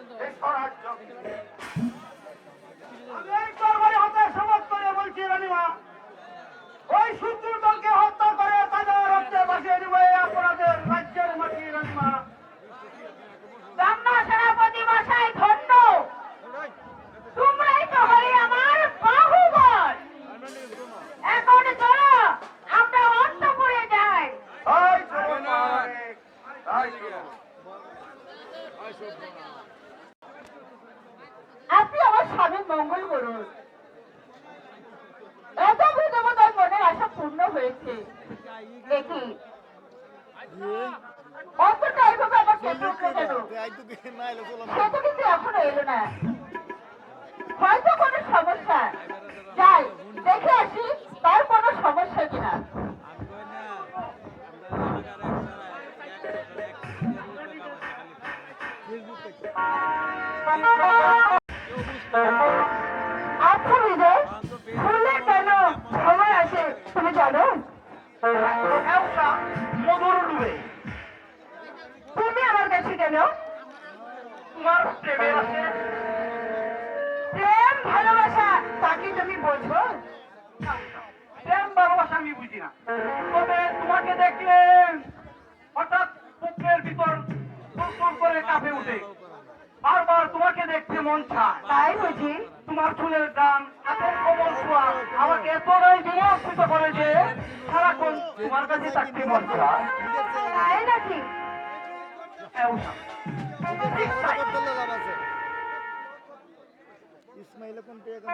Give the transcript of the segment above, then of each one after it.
It's hard. তোমার কাছে চারটি মন্ত্র গায়ে নাকি ইসমাইল কোন পেয়ে গেল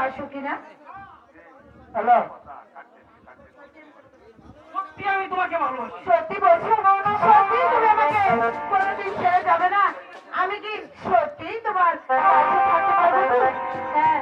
পারছ কিনা? হ্যালো? সত্যি বলছি? সত্যি তুমি আমাকে কোনোদিন ছেড়ে যাবে না। আমি কি সত্যি তোমার হ্যাঁ।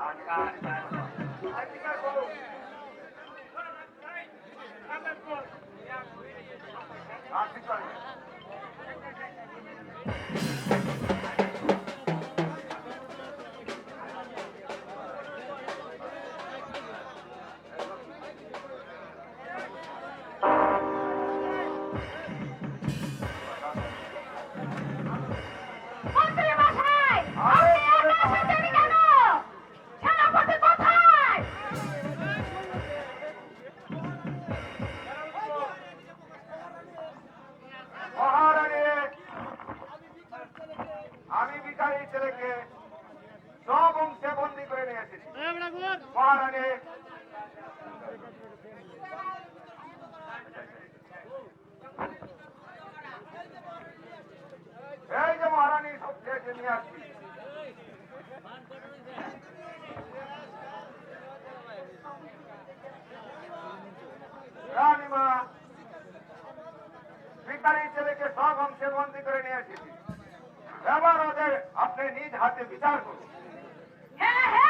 Thank you. এই যে মহারানী, সবচেয়ে নিয়ে আসছি সব করে আপনি নিজ হাতে বিচার করুন। হ্যাঁ হ্যাঁ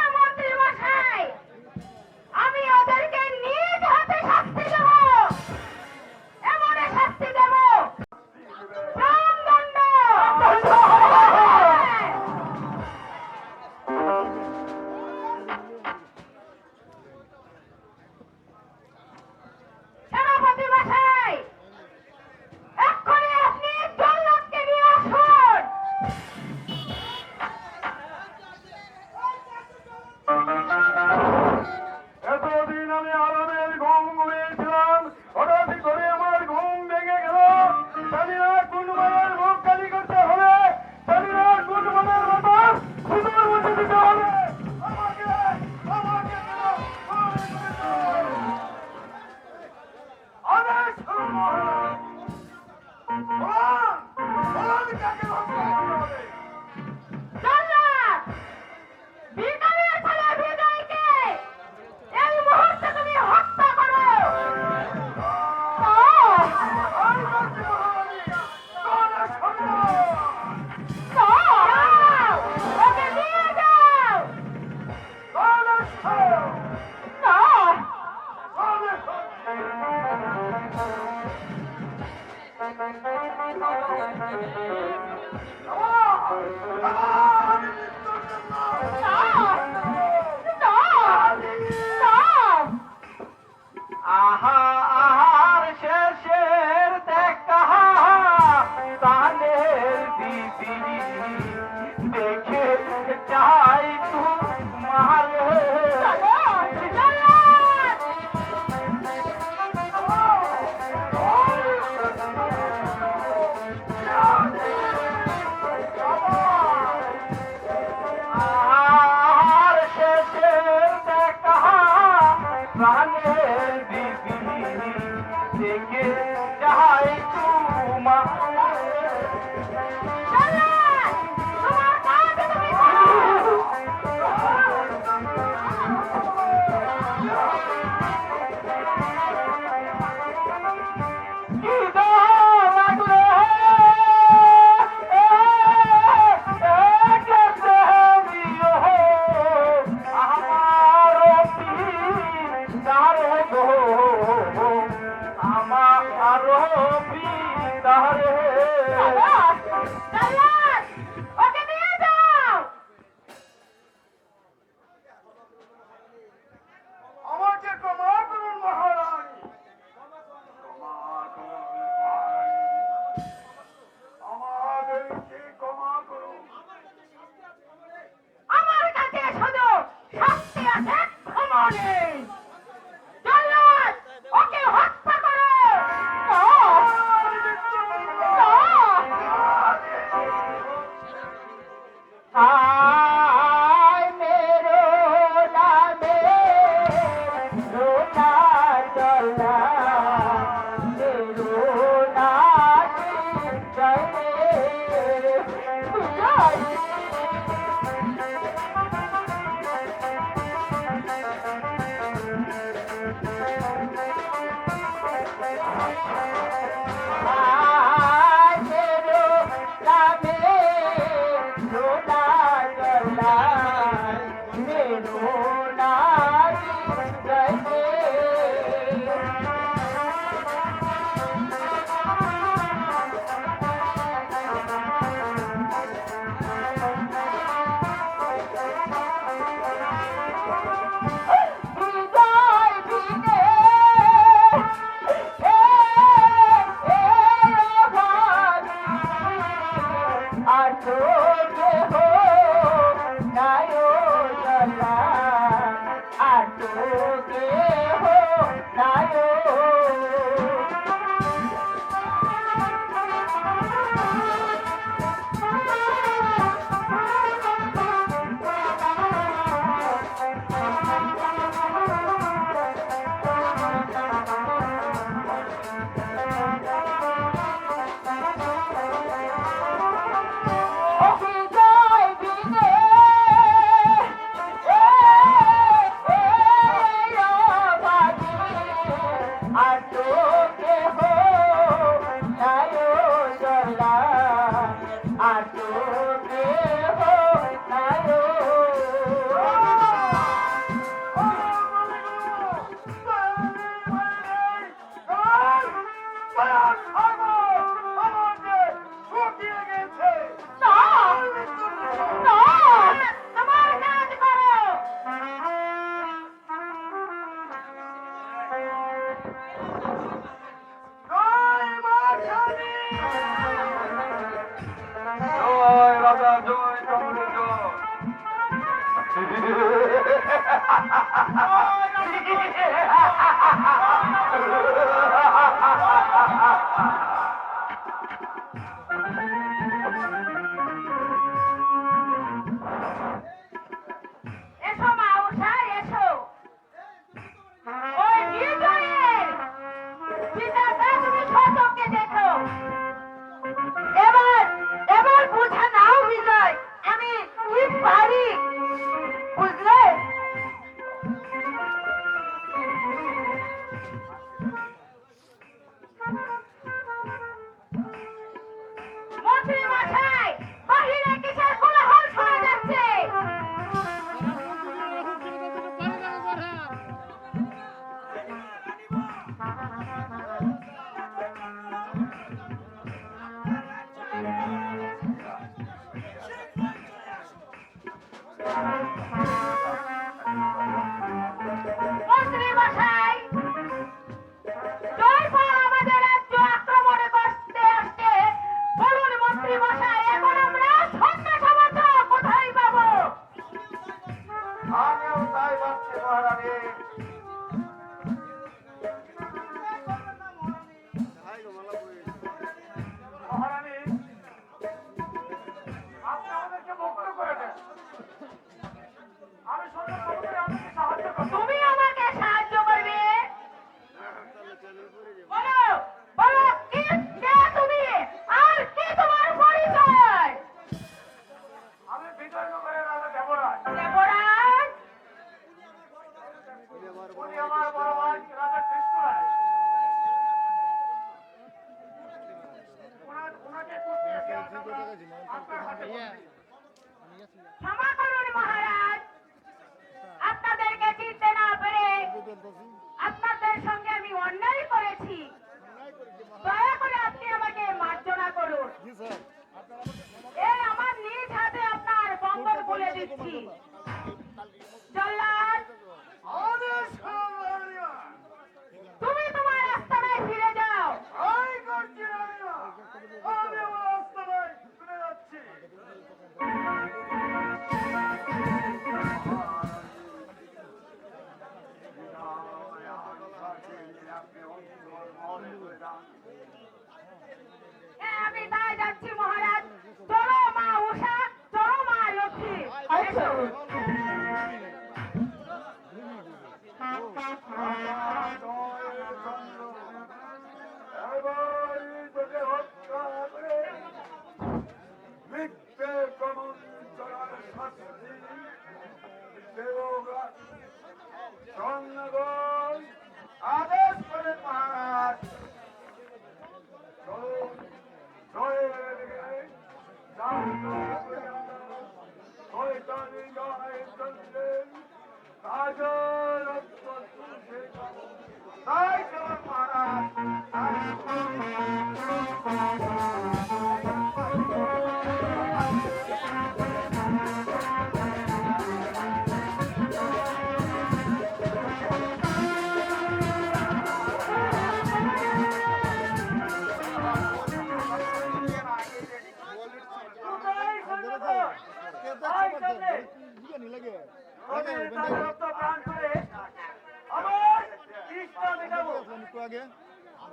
মহারানী।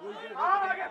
আমাকে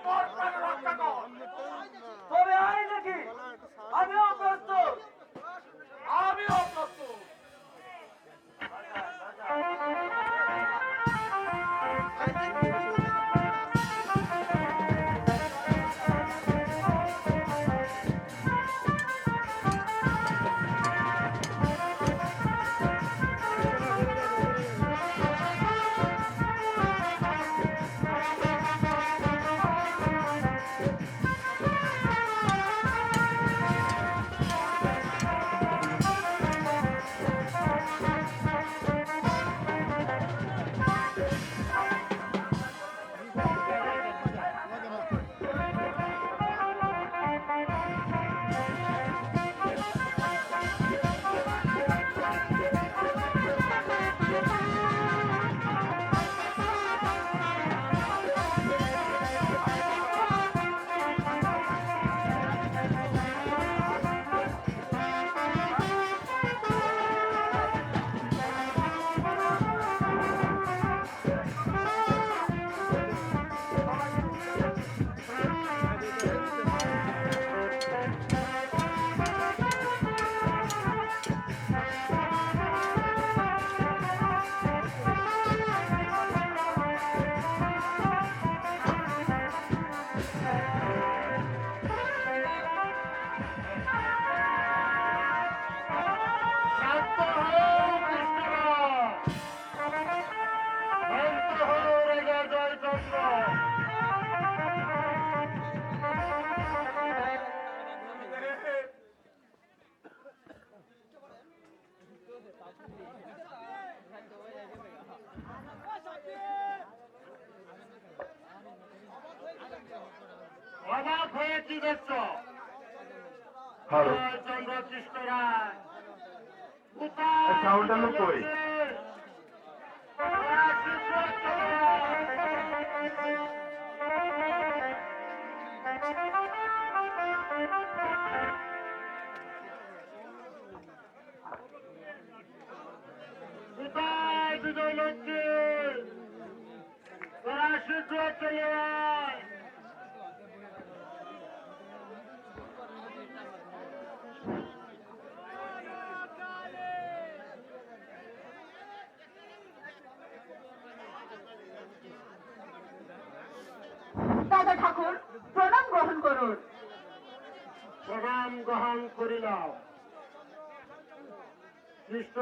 কি দেখছ হ্যালো চন্দ্র কৃষ্ণ রায় সাউন্ডটা লোক কই? বিজয় লক্ষ্মী। তোরা শীঘ্র চলে করিলাম। কৃষ্ণ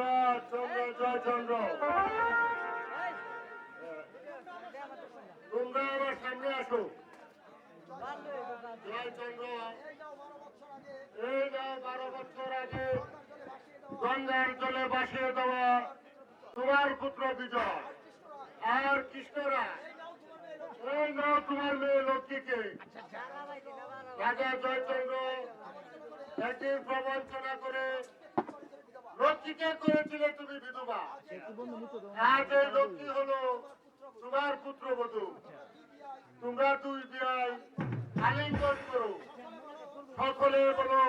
চন্দ্র জয়চন্দ্র তোমরা আমার সামনে আসো। জয়চন্দ্র এই নাও বারো বছর আগে গঙ্গার জলে ভাসিয়ে দেওয়া তোমার পুত্র বিজয়। আর কৃষ্ণরা, এই নাও তোমার মেয়ে লক্ষ্মীকে। রাজা জয়চন্দ্র জাতির প্রবঞ্চনা করে লক্ষ্মীকে করেছিলে তুমি বিধবা। আর এই লক্ষ্মী হলো তোমার পুত্রবধূ। তোমরা দুই বিয়াই আলিঙ্গন করো। সকলে বলো,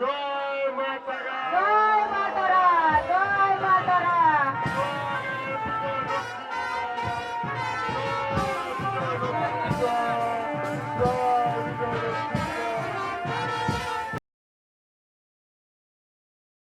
জয় মাতারা জয় মাতারা জয় মাতারা